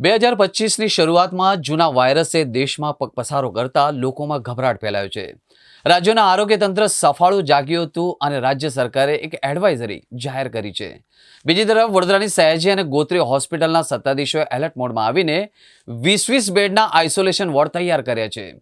બે હજાર પચીસની શરૂઆતમાં જૂના વાયરસે દેશમાં પસારો કરતા લોકોમાં ગભરાટ ફેલાયો છે. રાજ્યોના આરોગ્ય તંત્ર સફાળું જાગ્યું હતું અને રાજ્ય સરકારે એક એડવાઇઝરી જાહેર કરી છે. બીજી તરફ, વડોદરાની સયાજી અને ગોત્રી હોસ્પિટલના સત્તાધીશોએ એલર્ટ મોડમાં આવીને વીસ વીસ બેડના આઇસોલેશન વોર્ડ તૈયાર કર્યા છે.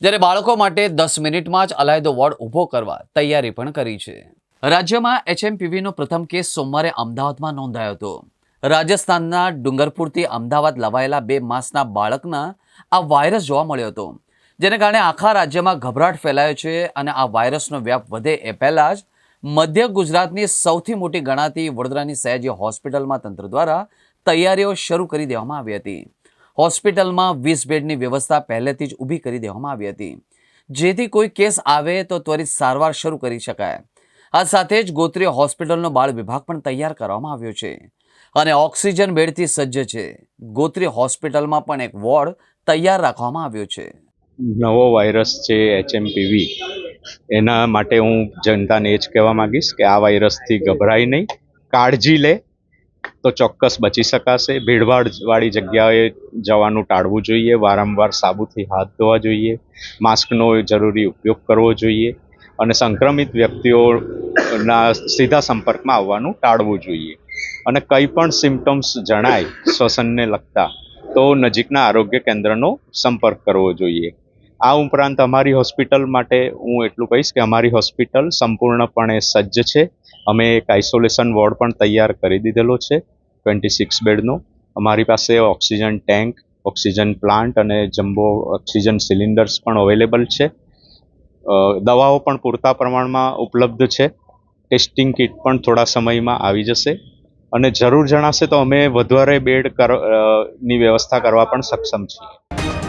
જ્યારે બાળકો માટે દસ મિનિટમાં જ અલાયદો વોર્ડ ઊભો કરવા તૈયારી પણ કરી છે. રાજ્યમાં એચએમપીવીનો પ્રથમ કેસ સોમવારે અમદાવાદમાં નોંધાયો હતો. રાજસ્થાનના ડુંગરપુરથી અમદાવાદ લવાયેલા બે માસના બાળકના આ વાયરસ જોવા મળ્યો હતો, જેને કારણે આખા રાજ્યમાં ગભરાટ ફેલાયો છે અને આ વાયરસનો વ્યાપ વધે એ પહેલાં જ મધ્ય ગુજરાતની સૌથી મોટી ગણાતી વડોદરાની સયાજી હોસ્પિટલમાં તંત્ર દ્વારા તૈયારીઓ શરૂ કરી દેવામાં આવી હતી. હોસ્પિટલમાં વીસ બેડની વ્યવસ્થા પહેલેથી જ ઊભી કરી દેવામાં આવી હતી. જેથી કોઈ કેસ આવે તો ત્વરિત સારવાર શરૂ કરી શકાય. આ સાથે જ ગોત્રીય હોસ્પિટલનો બાળ વિભાગ પણ તૈયાર કરવામાં આવ્યો છે. અને ઓક્સિજન બેડથી સજ્જ છે. ગોત્રી હોસ્પિટલમાં પણ એક વોર્ડ તૈયાર રાખવામાં આવ્યો છે. નવો વાયરસ છે એચએમપીવી. એના માટે હું જનતાને એ જ કહેવા માંગીશ કે આ વાયરસથી ગભરાય નહીં. કાળજી લે, તો ચોક્કસ બચી શકાશે. ભીડભાડવાળી જગ્યાએ જવાનું ટાળવું જોઈએ. વારંવાર સાબુથી હાથ ધોવા જોઈએ. માસ્કનો જરૂરી ઉપયોગ કરવો જોઈએ. અને સંક્રમિત વ્યક્તિઓના સીધા સંપર્કમાં આવવાનું ટાળવું જોઈએ. અને કંઈ પણ સિમ્ટમ્સ જણાય શ્વસનને લગતા, તો નજીકના આરોગ્ય કેન્દ્રનો સંપર્ક કરવો જોઈએ. આ ઉપરાંત અમારી હોસ્પિટલ માટે હું એટલું કહીશ કે અમારી હોસ્પિટલ સંપૂર્ણપણે સજ્જ છે. અમે એક આઇસોલેશન વોર્ડ પણ તૈયાર કરી દીધેલો છે, ટ્વેન્ટી સિક્સ બેડનો. અમારી પાસે ઓક્સિજન ટેન્ક, ઓક્સિજન પ્લાન્ટ અને જમ્બો ઓક્સિજન સિલિન્ડર્સ પણ અવેલેબલ છે. દવાઓ પણ પૂરતા પ્રમાણમાં ઉપલબ્ધ છે. ટેસ્ટિંગ કિટ પણ થોડા સમયમાં આવી જશે. અને જરૂર જણાશે તો અમે વધારે બેડ કરની વ્યવસ્થા કરવા પણ સક્ષમ છીએ.